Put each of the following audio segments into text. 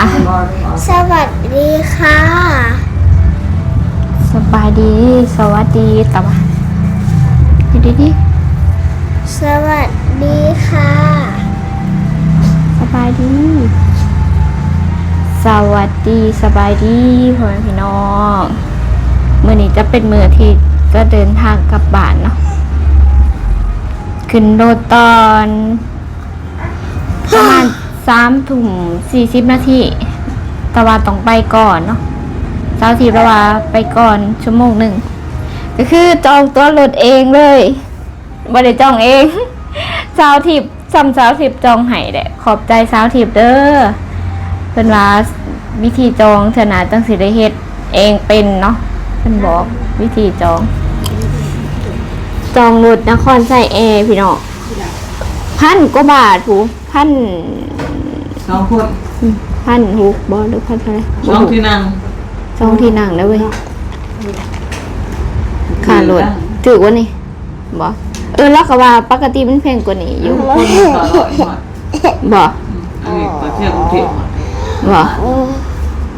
อะสวัสดีค่ะ สบายดี สวัสดีตะวันอยู่ดีดีสวัสดีค่ะ สบายดี สวัสดีสบายดีพ่อแม่พี่น้องมื่อนี้จะเป็นมือที่จะเดินทางกลับบ้านเนาะขึ้นรถตอนประมาณ สามถุ่มสี่สิบนาทีตะวันต้องไปก่อนเนาะเช้าทีระว่าไปก่อนชั่วโมงหนึ่งก็คือจองตัวรถเองเลยบ่ได้จองเองสาวทิพย์ซ้ำสาวทิพย์จองให้แหละขอบใจสาวทิพย์เด้อเพิ่นว่าวิธีจองเถนะจังสิได้เฮ็ดเองเป็นเนาะเพิ่นบอกวิธีจอง จองรถนครไซแอร์พี่น้องพันกว่าบาทผูพัน สองคนพันหกบ่หรือพันเท่าไหร่สองที่นั่งจองที่นั่งแล้วเว้ยค่ารถถือว่านี่บ่เออแล้วก็ว่าปกติมันแพงกว่านี้อยู่คนต่อร้อยหมดบ่อันนี้ประเทศกรุงเทพหมดบ่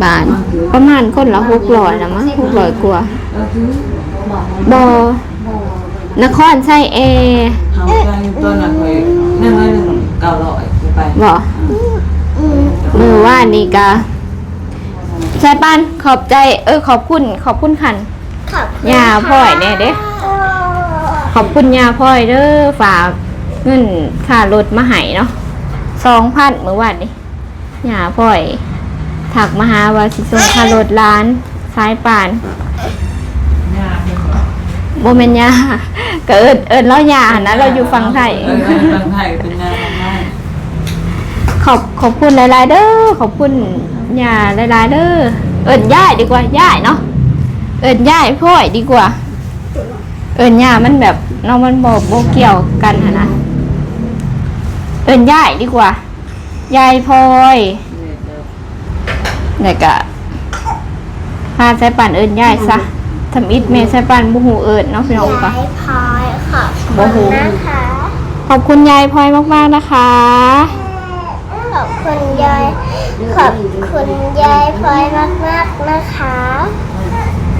บาทประมาณคนละหกร้อยละมั้งหกร้อยกว่าแล้วคือบ่นครไซแอร์ทำใจตัวนั้นไปหนึ่งร้อยหนึ่งเก้าร้อยไปบ่ มือว่านี่กะใช่ปันขอบใจ เออ ขอบคุณ ขอบคุณคันขอบคุณยาพ่อยแน่เด้ขอบคุณยาพ่อยเด้อฝากเงินค่ารถมาให้เนาะสองพันเมื่อวานนี้ยาพ่อยถักมาหาว่าสิส่งค่ารถร้านซ้ายป่านยากเป็นแบบโมเมนยาก็เอิญเอิญเล่ายานะเราอยู่ฝั่งไทย เออฝั่งไทยเป็นงานทำได้ ขอบขอบคุณหลาย ๆ เด้อขอบคุณยาหลาย ๆ เด้อเอิญย่ายดีกว่าย่ายเนาะเอิญย่ายพ่อยดีกว่า เอิญยามันแบบเนาะมันบอกโบเกี่ยวกันหั้นนะเอิญย่ายดีกว่ายายพลอยเนี่ยกะพาใส่ปั่นเอิญย่ายซะทำอิดเมใส่ปั่นบุหูเอิญเนาะพี่น้องปะยายพลอยขอบโอ้โหคุณนะคะขอบคุณยายพลอยมาก ๆ นะคะ ขอบคุณยายขอบคุณยายพลอยมากๆนะคะ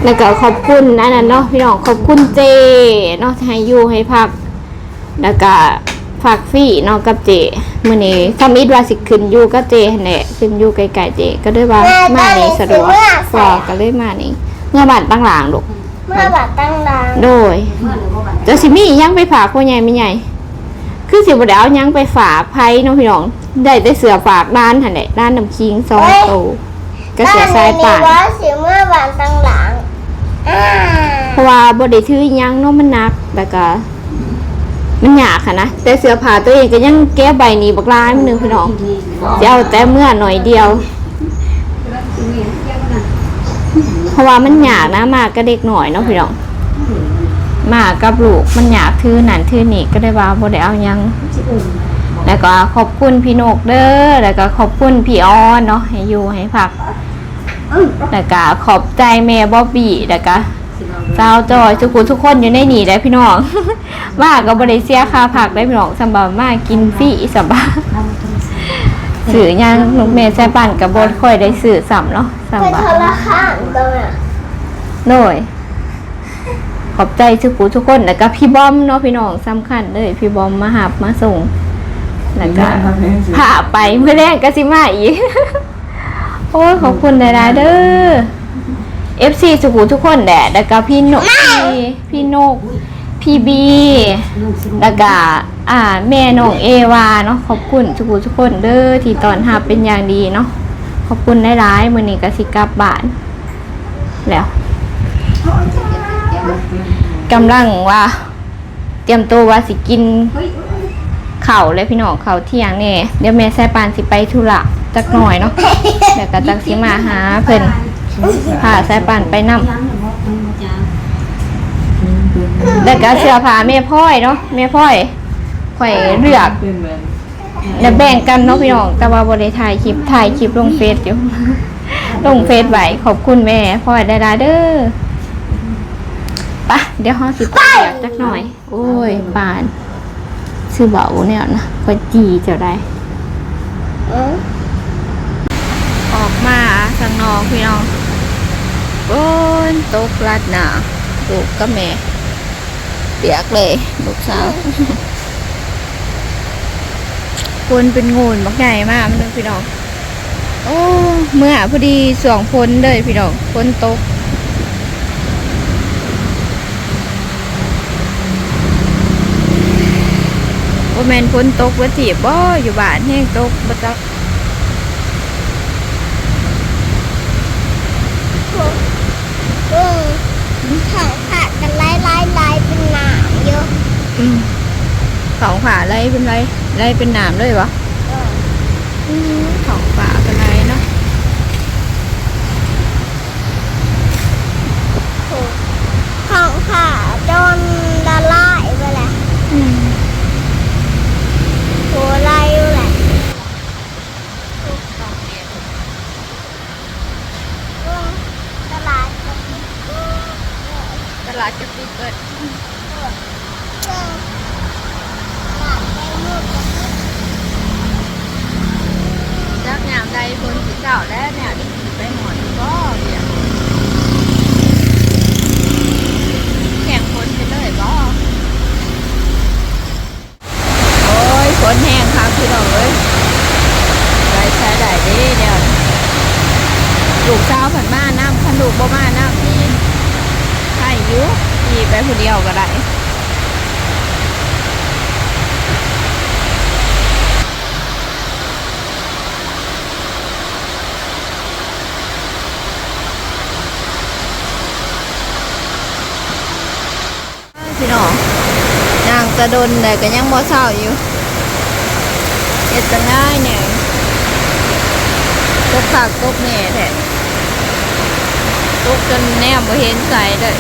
แล้วก็ขอบคุณอันนั้นเนาะพี่น้องขอบคุณเจเนาะที่ให้อยู่ให้พัก แล้วก็ฝากฟรีเนาะกับเจมื้อนี้ทำอิดว่าสิขึ้นอยู่กับเจหั่นแหละขึ้นอยู่ไกลๆเจ ก็เลยว่ามานี่สะดวกกว่าก็เลยมานี่เมื่อบ้านตั้งหลางลูกเมื่อบัตรตั้งรังโดยเจะสิมีอิหยังไปฝากพ่อใหญ่ไม่ใหญ่คือสิบ่ได้เอาหยังไปฝากไผเนาะพี่น้อง ได้แต่เสือฝากด้านหั่นแหละด้านน้ำคิงสองโตวก็เสือสายป่านบ้นี้ว่าสิเมื่อบัตรตั้งหลังอ่าเพราะว่าบไดถืออิหยังเนาะมันหนักแต่ก็มันยากค่ะนะแต่เสื้อผ้าตัวเองก็ยังแก้ใบหนี้บักลายมันหนึงพี่น้องจะเอาแต่เมื่อหน่อยเดียว เพราะว่ามันยากนะมากก็เด็กหน่อยเนาะพี่น้องมากับลูกมันอยากถือนั่นถือนี่ก็ได้ว่าบ่ได้เอาหยัง แล้วก็ขอบคุณพี่นกเด้อแล้วก็ขอบคุณพี่ออนเนาะให้อยู่ให้พักแล้วก็ขอบใจแม่บ๊อบบี้แล้วก็สาวจอยทุกคนทุกคนอยู่ในนี่ได้พี่น้องมาก็บริเสียค่าผักได้พี่น้องสำหรับมากินฟรีสำหรับสื่อหยังลูกเมย์แซ่ปั่นกับบดค่อยได้สื่อสัมเนาะเป็นสำหรับโทรข้าตัวน่ะโดยขอบใจทุกคนทุกคนแล้วก็พี่บอมเนาะพี่น้องสำคัญเลยพี่บอมมาหับมาส่ง แล้วก็พาไปเมื่อแรกก็สิมาอีก โอ้ยขอบคุณหลายๆเด้อ FC สุขุทุกคนแดดแล้วก็พี่นกพี่พี่นก พี่บีแล้วก็อ่า แม่น้องเอวาเนาะขอบคุณสุขุทุกคนเด้อที่ตอนหาเป็นอย่างดีเนาะขอบคุณหลายๆมื้อนี้ก็สิกลับบ้าน แล้วกำลังว่า เตรียมตัวว่าสิกิน เข่าวเลยพี่น้องเข่าวเที่ยงเนี่ยเดี๋ยวแม่ใส่ปานสิไปธุระจักหน่อยเนาะเดี๋ยวก็จักสิมาหาเพิ่นพาใส่ปานไปนำแล้วก็เสื้อผ้าแม่พ่อยเนาะแม่พ่อยข่อยเลือกเป็นเหมือนแล้วแบ่งกันเนาะพี่น้องแต่ว่าบ่ได้ถ่ายคลิปถ่ายคลิปลงเฟซอยู่ลงเฟซไว้ขอบคุณแม่พ่อยได้ๆเด้อไปะเดี๋ยวเฮาสิไปเรียกจักหน่อย โอ้ยปาน ชื่อเบาเนี่ยนะก็จีเจ้าได้อืมอ๋ออกพี่น้องฝนตกลัดหนาลูกกับแม่เปียกเลยลูกสาวฝนเป็นงูนบักใหญ่มากมันเลยพี่น้องโอ้เมื่อพอดีสวงฝนเลยพี่น้องฝนตก บ่แม่นฝนตกบ่ถีบบ่อยู่บ้านแห้งตกบ่จักเออถังขาดกันไล่ไล่ไล่เป็นหนามเยอะอืมของฝาไรเป็นไรไรเป็นหนามเลยบ่เอออืมของฝาเป็นไรเนาะถูกของขาจนละลายไปแหละ อืม โหไล่อยู่แหละเออตลาดก็มีเออตลาดจะปิดเปิดเออเออตลาดแม่มุกก็มีจักยามใดฝนสิเจ้าแล้วเนี่ยสิไปหมอนก็เบียแข่งฝนไปเลยบ่โอ้ยฝนแห้งครับพี่น้องเอ้ยไรใช้ได้เด้เดี๋ยวนี้ลูกสาวผันมาน้ำขันลูกบ่มาน้ำนี่ใช่อยุขี่ไปผู้เดียวก็ได้ พี่น้อง นางกระดนแต่ก็ยังบ่เศร้าอยู่เห็ดจะง่ายเนี่ยตกปากตกแน่แท้ตกจนแนมบ่เห็นใสเลย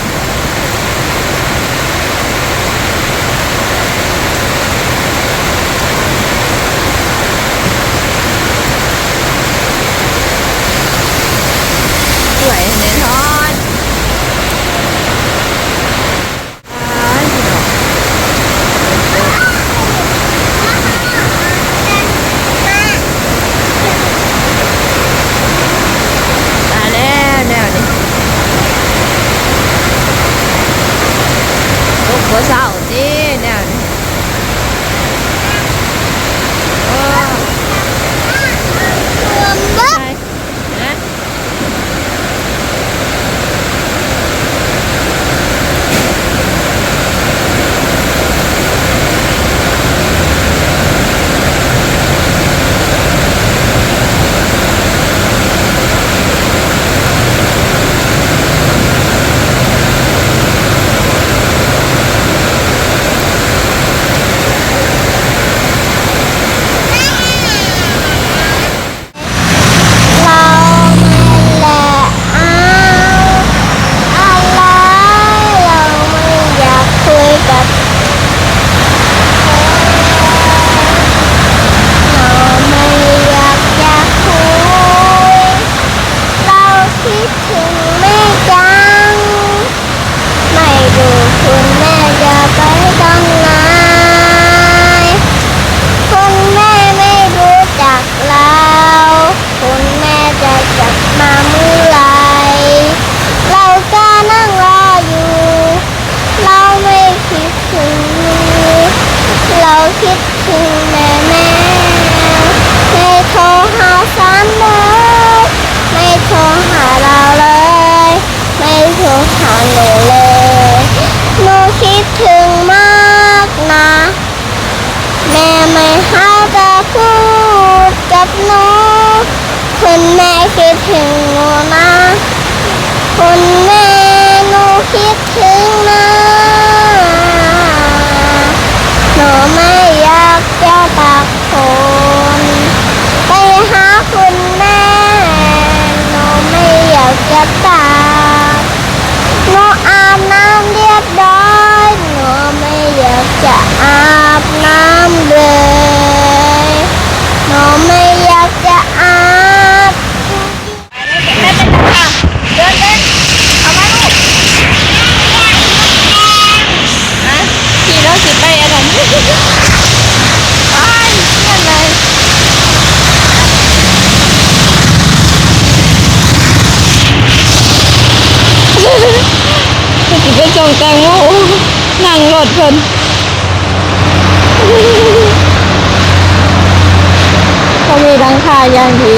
มีดังคาอย่างดี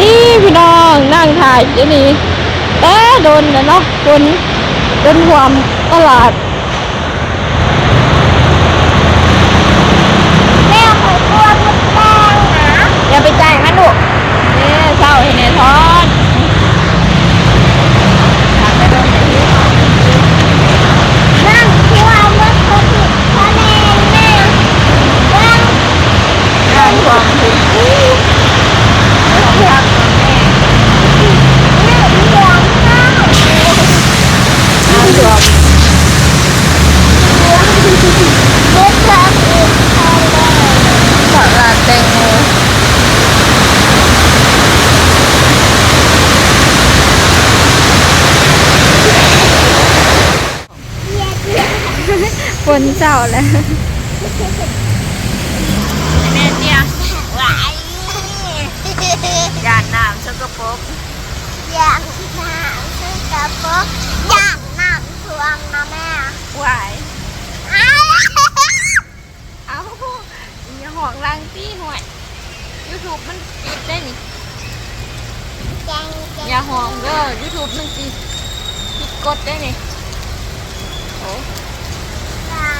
นี่พี่น้องนั่งถ่ายอยู่นี่เอ๊ะโดนนะเนาะโดนโดนความตลาดแม่ขอกลัวมดแดงนะอย่าไปจ่ายมันลูกนี่เศร้าเห็นไหมทอน นั่งที่ว่าเมื่อเขาผิดเพราะแม่แม่นั่ง งานความผิด นั่งห่วงข้าว งานความ เมื่อเธอผิดทะเล ตลาดแตงโม ฝนเจ้าแล้วแม่เนี่ยไหวยานน้ำสกปรกอย่างน้ำซึ่งกระปุกอย่างน้ำทวงนะแม่ไหวอ้าวเอาอย่าห่วงรังตี้ห่วยยูทูบมันปิดได้นี่แจงแจงอย่าห่วงเด้อยูทูบมันปิดปิดกดได้นี่โอ้ สา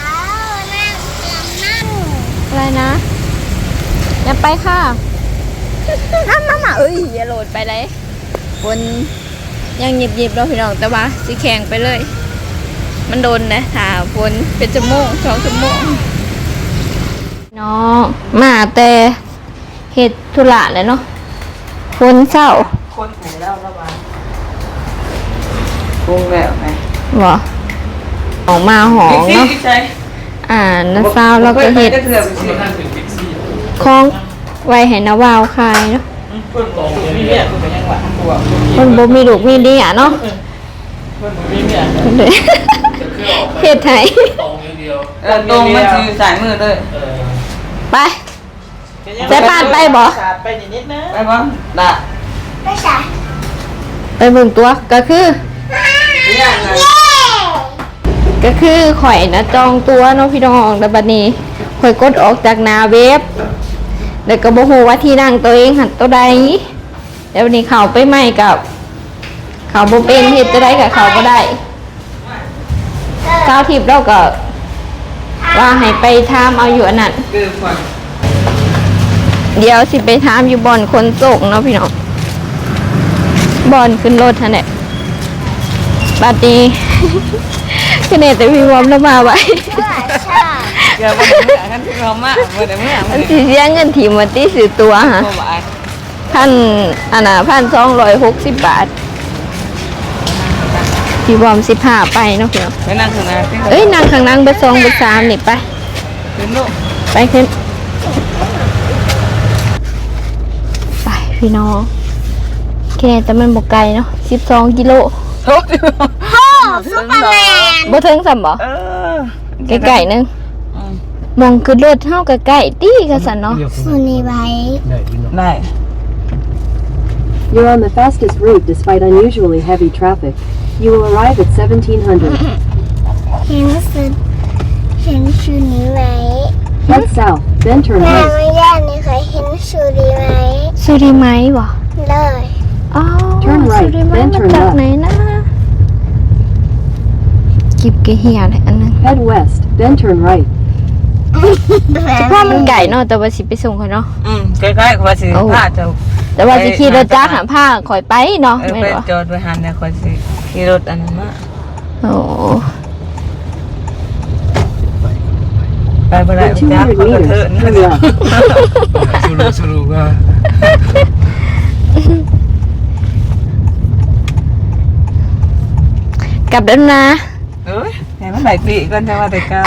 วนั่งเตียง นั่งอะไรนะอย่าไปค่ะน้ำน้ำมาเอ้ยอย่าโหลดไปเลยฝนยังหยิบหยิบๆเราพี่น้องแต่ว่าสีแข็งไปเลย มันโดนนะถ้าฝนเป็นชั่วโมงสองชั่วโมงน้องมาแต่เหตุธุระแหล้วเนาะฝนเศร้าคนหูแล้วระวังปรุงแล้วไงบ่ออกมาหอมเนาะใช่ อ่าน้าสาวเราก็เห็ดก็เถื่อนไปสิของไว้ให้นาวาวคายเนาะเพิ่นบอกมีเมียเพิ่นเป็นยังหวะตัวมันบ่มีลูกมีเดียเนาะเพิ่นบ่มีเมียเด้อเฮ็ดให้เออตรงมันคือสายมือเลยไปใส่ปานไปบ่ไปนิดๆนะไปบ่ละไม่ใช่ไปเบิ่งตัวก็คือเนี่ยไงเย้ ก็คือข่อยนะจองตัวเนาะพี่น้องแต่บัดนี้ข่อยกดออกจากนาเว็บแล้วก็บ่ฮู้ว่าที่นั่งตัวเองหันตัวใดแล้ววันนี้เขาไปใหม่กับเข้าบ่เป็นเฮ็ดจะได้กับเขาบ่ได้เช้าทิพย์เราก็ว่าให้ไปถามเอาอยู่อันนั้นเดี๋ยวสิไปถามอยู่บอนคนส่งเนาะพี่น้องบอนขึ้นรถท่านเนี่ยบัดนี้ คือเนี่ยแต่พี่วอมแล้วมาไว้เพื่อชาติเดี๋ยวบ่ได้เมื่อกันคือเขามาบ่ได้เมื่อมัมันนสิเสียเงินถีมาตีสื่อตัวฮะบ่บาดพันอันน่ะพันสองร้อยหกสิบบาทพี่วอมสิบห้าไปเนาะพี่น้องไปนั่งข้างหน้าสิเอ้ยนางข้างนางเบอร์สองเบอร์สามนี่ไปขึ้นลูกไปขึ้นไปพี่น้องแค่แต่มันบกไกลเนาะสิบสองกิโลโอ้ยโอ้ ซุปเปอร์แมนบ่ถึงสัมบ่เออใกล้ๆนึงอืมมองคือรถเฮาก็ใกล้ตีกันสันเนาะสุนีไว้ได้ You're on the fastest route despite unusually heavy traffic. You will arrive at 1700. เห็นสุดเห็นชูนี้ไหม Head south, then turn แม่ right. ไม่ย่านี่เคยเห็นชูนี้ไหมสุริไหมบ่เลยอ๋อ Turn right, สุริไหม then มา turn จาก left. ไหนนะ กิบกะเหียเลยอันนั้น Head west, then turn right. เฉพาะมันไก่เนาะแต่ว่าสิไปส่งเขาเนาะ อืมใกล้ๆกับว่าสิโอ้พาเจ้าแต่ว่าสิขี่รถจักรไปหาผ้าข่อยไปเนาะเออแม่ไปนบ่จอดไว้หันเนี่ยคนสิขี่รถอันนั้นมาโอ้ไปบ่ได้ For จ้า200เขากระเทิน meters, turn left. สรุปสรุปว่ากลับแล้วนะ เอ้ยให้มันไหลปีก่อนจะว่าแต่ก้าว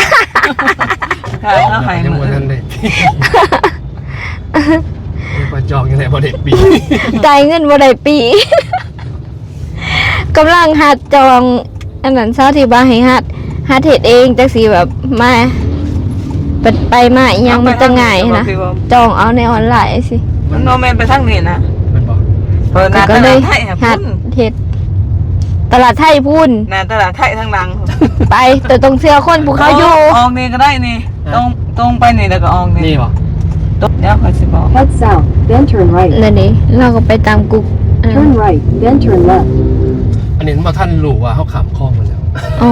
ข้าวเขาใหายยังมืหมดอทันเด็กเรียกว่าจองยังไงพอเด็กปีจ่ายเงินบ่ได้ปีกำลังหัดจอง อันนั้นเช้าที่บ้านให้หัดหัดเฮ็ดเองจักสิแบบมาไปไปมาอีหยังมันจะง่ายนะจองเอาในออนไลน์สิมันโนแมนไปทางนี้นะมันบอกเปิดหน้าก็ตเลยลาดให้ครับหัดคุณเฮ็ด ตลาดไทยพุ่นหนาตลาดไทยทางหลังไปแต่ตรงเสื้อคนภูเขาอยู่ออกนี่ก็ได้นี่ตรงตรงไปนี่แล้วก็ออกนี่นี่บ่ตรงเดี๋ยวเขาสิบอก Head south, then turn right. นั่นนี่เราก็ไปตามกุ๊กอ่า Turn right, then turn left. อันนี้มาท่านรู้ว่าเขาขำคล้องมันแล้วอ๋อ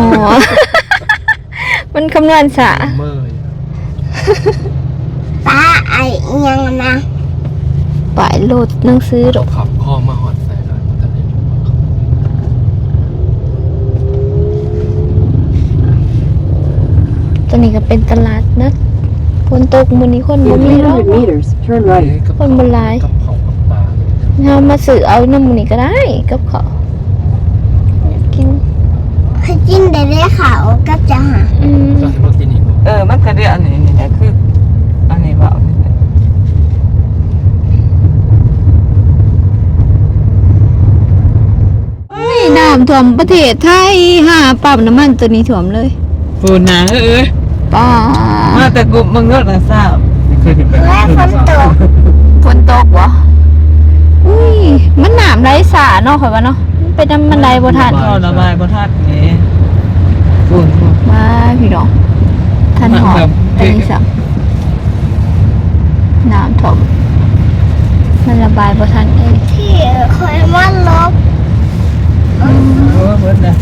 มันคำนวณสะเมื่อยป้าไอเอียงนะปลายโหลดหนังสือดอก ขำคล้องมาหอดใส่เลยมาท่านเห็นว่าเขา ตอนนี้ก็เป็นตลาดนัดคนตกมื้อนี้คนบ่ In มีหรอก 300 meters, turn right. กับคนโบราณกับเขากับปลาเลยนะเฮามาซื้อเอาน้ำมื้อนี้ก็ได้กับข้าวกินให้กินได้ได้ข่าวก็จะหาอืมก็เห็นว่ากินอีกบ่เออ มันก็เรียกอันนี้นี่แหละคือ อันนี้ว่าเอานี่แหละนี่น้ำท่วมประเทศไทยหาปั๊มน้ำมันตัวนี้ท่วมเลย ปูนนาเอ้ยป้ามาแต่กูมึงก็นะทราบไม่เคยเห็นแบบแม่ฝนตกฝนตกวะอุ้ยมันหนามไรสาเนาะข่อยว่าเนาะมันเป็นน้ำมันไดบ่ทันก็ระบายบ่ทัดนี่ปูนปูนมาพี่น้องทันหอมอันนี้สักน้ำท่วมมันระบายบ่ทันเอ้ยที่คอยมันลบโอ้เบิดนะ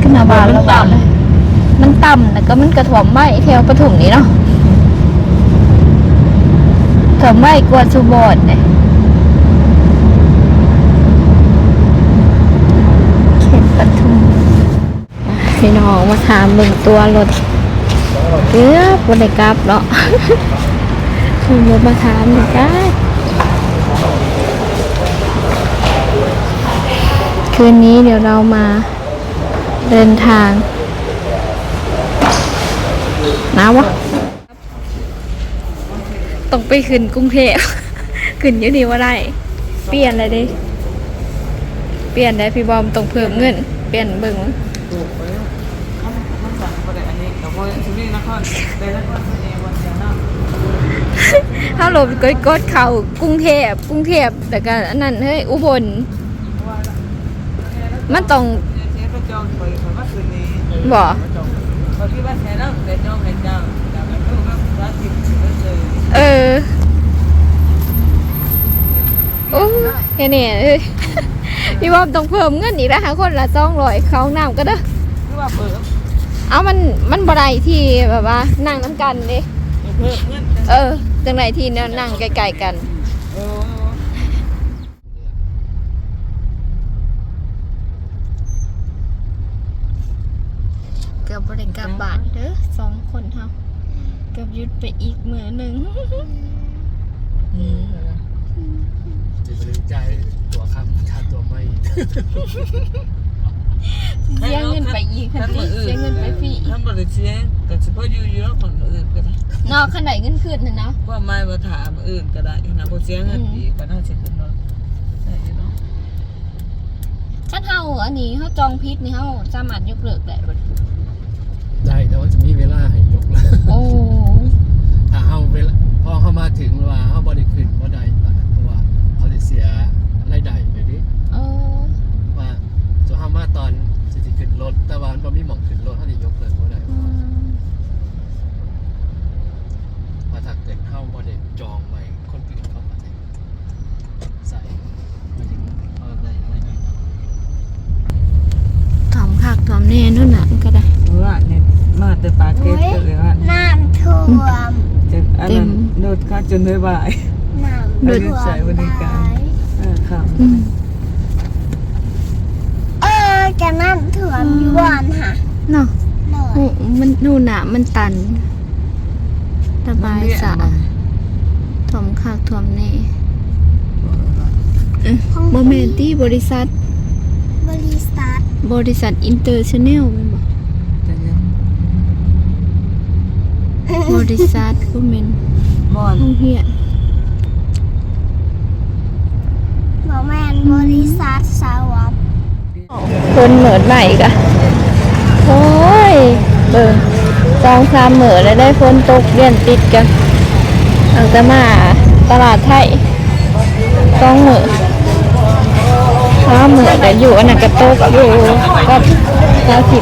ขึ้นมาบานแล้วบานเลย มันต่ำแต่ก็มันกระถ่วมไหมแถวปฐุมนี้เนาะถ่วมไหมกว่าสุโบดเนี่ยเขตปทุมพี่น้องมาถามเบิ่งตัวรถเกือบบนไดกลับเนาะคุณรถมาถามหนึ่งได้คืนนี้เดี๋ยวเรามาเดินทาง หนาวะต้องไปขึ้นกรุงเทพขึ้นอยี่นี่ว่าได้ เปลี่ยนเลยดิเปลี่ยนได้พี่บอมต้องเพิ่มเงิน เปลี่ยนเบิ่งวะถ้าหลดกดกดเข่ากรุงเทพกรุงเทพแต่ก็อันนั้นเฮ้ยอุบล มันต้องเจ๊ก็จองไปเขาว่าคืนนี้บ่ เขาคิดว่าแท้แล้วแต่จองให้เจ้าแต่มันรู้ว่าภาษาถิ่นก็เจอเออโอ้แค่นี้เอ้ยพี่บอมต้องเพิ่มเงินอีกแล้วหาคนละสองร้อยเขาห้องน้ำก็เด้อคือว่าเปิดเอามันมันบ่ได้ที่แบบว่านั่งน้ำกันเด้เพิ่มเงินเออจังไหนที่นั่งใกล้ๆกัน โอ้ เกือ บบริกรรมบาทเด้อสองคนเฮาเกือบหยุดไปอีกมือหนึ่งจะไปลืมใจตัวคำค่าตัวไม่เสียเงินไปอีกคันสิเสียเงินไปฟรีอีกท่านบริเสียงก็เฉพาะอยู่อยู่แล้วคนอื่นก็ได้นอกขนาดเงินคืนน่ะเนาะว่าไม่มาถามอื่นก็ได้นะบ่เสียเงินอีกก็น่าจะเป็นเนาะได้อยู่เนาะคันเฮาอันนี้เฮาจองพิษนี่เฮาสามารถยกเลิกได้บ่ได้ แต่ว่าจะมีเวลาให้ยกเลิกโอ้ถ้าเฮาเวลาพอเข้ามาถึงว่าเฮาบ่ได้ขึ้นบ่ได้บาทเพราะว่าเขาจะเสียรายได้เดี๋ยวนี้เออว่าส่วนเฮามาตอนสิสิขึ้นรถแต่ว่ามันบ่มีหม่องขึ้นรถเฮาสิยกเลิกบ่ได้ อืม ว่าถ้าเกิดเฮาบ่ได้จองไว้คนอื่นเขาก็สิใส่ไม่ถึงเขาได้รายได้ ถอมคักถอมแน่นู่นน่ะมันก็ได้ ว่าเนี่ยมาแต่ปาเกตก็เลยว่า น้ำท่วม จะอันนั้นโดดค่า จนได้บ่ายน้ำท่วมใส่บริการเออครับอืมเออจะน้ำท่วมอยู่บ้านค่ะเนาะหน่อยโอ้มันนู่นน่ะมันตันระบายสะถอมคักถอมแน่เอ้ยบ่แม่นที่บริษัท บริษัท บริษัทอินเตอร์เนแนลแม่นบ่จะเนี่ยบริษัทก็แม่น บอนห้องเฮียนบอแมนบริษัทสาวบคนเหมือนใหม่กะโอ้ยเบิ่งสองสามเหมือแล้วได้ฝนตกเรียนติดกันอังจะมาตลาดไทยสองเหมือสามมือแต่อยู่อันนั้นกระโตกอยู่ก็เก้าสิบ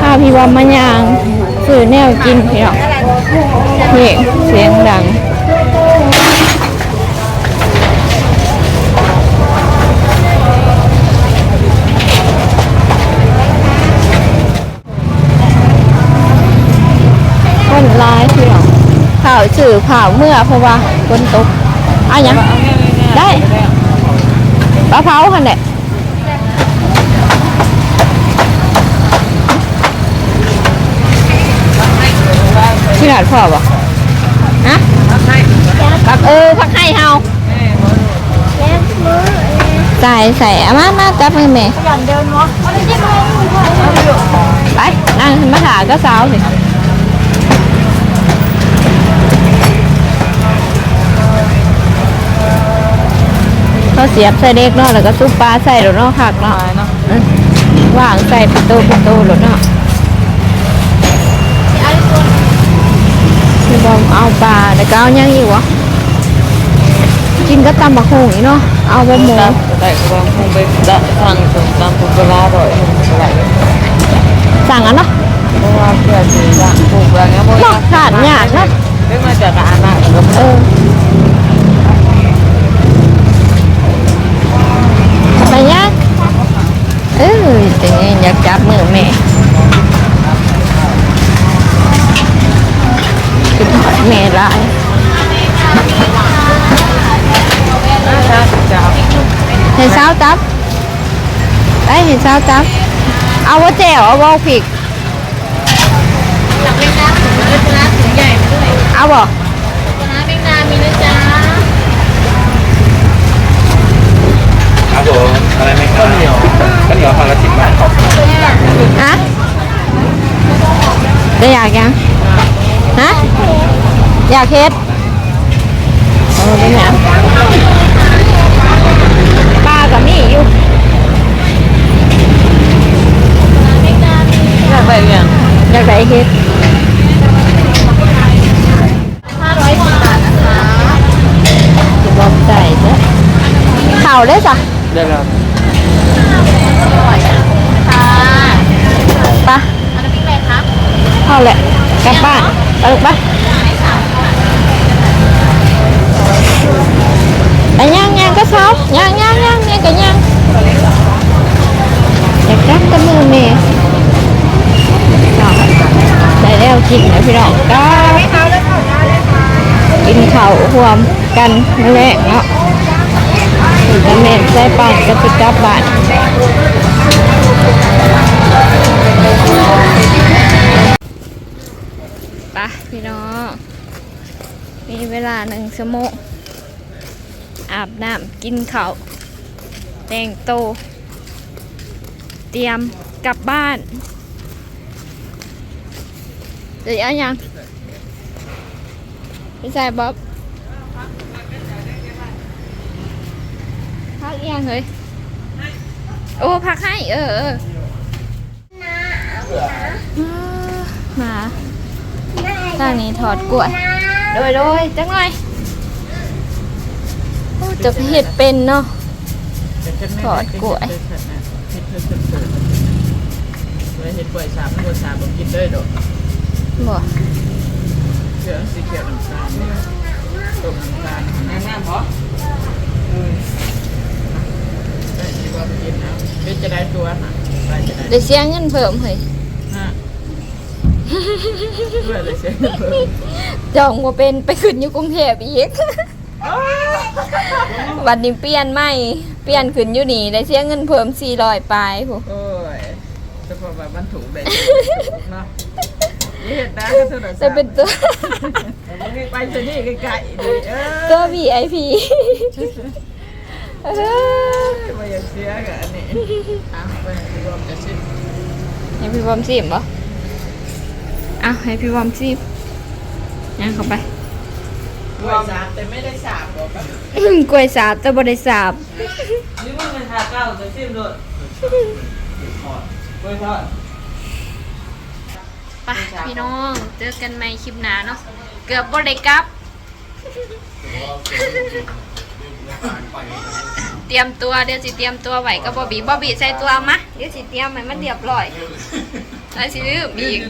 ข้าวพี่ว่ามันยางซื้อแนวกินพี่น้อง นี่ เสียงดัง คนร้ายพี่น้องเผาสื่อเผาเมื่อเพราะว่าฝนตกอะยังได้ปลาเผาคันแหละที่หลาดพ่อบ่ฮะพักเออพักให้เฮาแล้วมือใส่ใส่อามามาจับมือแม่ไปนั่งมาถาก็สาวสิเขาเสียบใส่เด็กเนาะแล้วก็ซุปปลาใส่รถเนาะผักเนาะตายเนาะอืมว่างใส่ประตูประตูรถเนาะ พี่บอมเอาปลาแล้วก็เอายังอีกวะกินก็ตำบักหงอีกเนาะเอาบะหมูแต่ก็ต้องคงไปดักทางสมตำปุกลาบ่อยอะไรสั่งอันเนาะเพราะว่าเพื่อนสิดักถูกแล้วเงี้ยบ่เนาะขาดยากเนาะเรื่องมาจากอาณาก็เออไปยากเออแต่ไงอยากจับมือแม่คือถอดแม่ลายจะเห็นสาวจับได้เห็นสาวจับ เอาว่าแจ่วเอาว่าผิกเอาบ่ครับผมอะไรไหมครับข้าวเหนียวข้าวเหนียวพันละสิบบาทครับฮะได้อยากยังฮะ อยากเฮ็ดเออเป็นไงป้ากับมี่อยู่อยากไปเรียนอยากได้เฮ็ดห้าร้อยสิบบาทนะคะจะบอกใจเด้อเข่าได้จ้ะได้ครับค่ะไปะอันนั้นพี่อะไรคะเข้าแหละกลับบ้านไปลูกไป ไปย่างย่างก็เช้าย่างย่างย่างเนี่ยก็ย่างอยากจับกับมือเมย์ได้แล้วกินแล้พี่น้องก็กินเข้าวรวมกันนั่นแหละเนาะถึงจะเมนใส่ปังก็ติกลับบานไปพี่น้องมีเวลาหนึ่งชั่วโมง อาบน้ำกินข้าวแต่งโตวเตรียมกลับบ้านเดี๋ยวยังพี่ชายบ๊อบพักยังเฮ้ยโอ้พักให้ เออเออมาทางนี้ถอดกล้วยโดยโดยจังหน่อย จะเห็ดเป็นเนาะ ถอดกล้วย เห็ดเห็ดเห็ดเห็ดเห็ดเห็ดกล้วยสามกล้วยสามผมกินได้ดอกบ่เสือสีเขียวน้ำตาลตกน้ำตาลน้ำน้ำเหรอเออได้ดีกว่าไปกินนะเป็นจะได้ตัวนะได้จะได้ได้เสียเงินเพิ่มเฮ้ยฮะเพื่อเลยเสียเพิ่ม จองว่าเป็นไปขึ้นอยู่กรุงเทพอีก วันนี้เปลี่ยนใหม่เปลี่ยนขึ้นอยู่นี่ได้เสียเงินเพิ่ม400ปลายผู้โอ้ยเฉพาะแบบมันถูกได้เนาะนี่เห็นนะก็เท่าไหร่จะเป็นตัวไปจะนี่ไกลๆดิเออตัว VIP เออมาอย่าเสียกับอันนี้อะไปรวมจะชิมให้พี่บอมซิมบ่อะให้พี่บอมซิมย่างเข้าไป กล้วยสามแต่ไม่ได้สามหรอกครับกล้วยสาบแต่บ่ได้สาบนี่มึงเป็นทาเก้าจะชิมด้วยกล้วยทอดไปพี่น้องเจอกันใหม่คลิปหน้าเนาะเกือบบ่ได้กลับตรียมตัวเดี๋ยวสิเตรียมตัวไว้กับบอบบี้บอบบี้ใส่ตัวเอามาเดี๋ยวสิเตรียมให้มันเรียบร้อยแล้วสิลืมอีก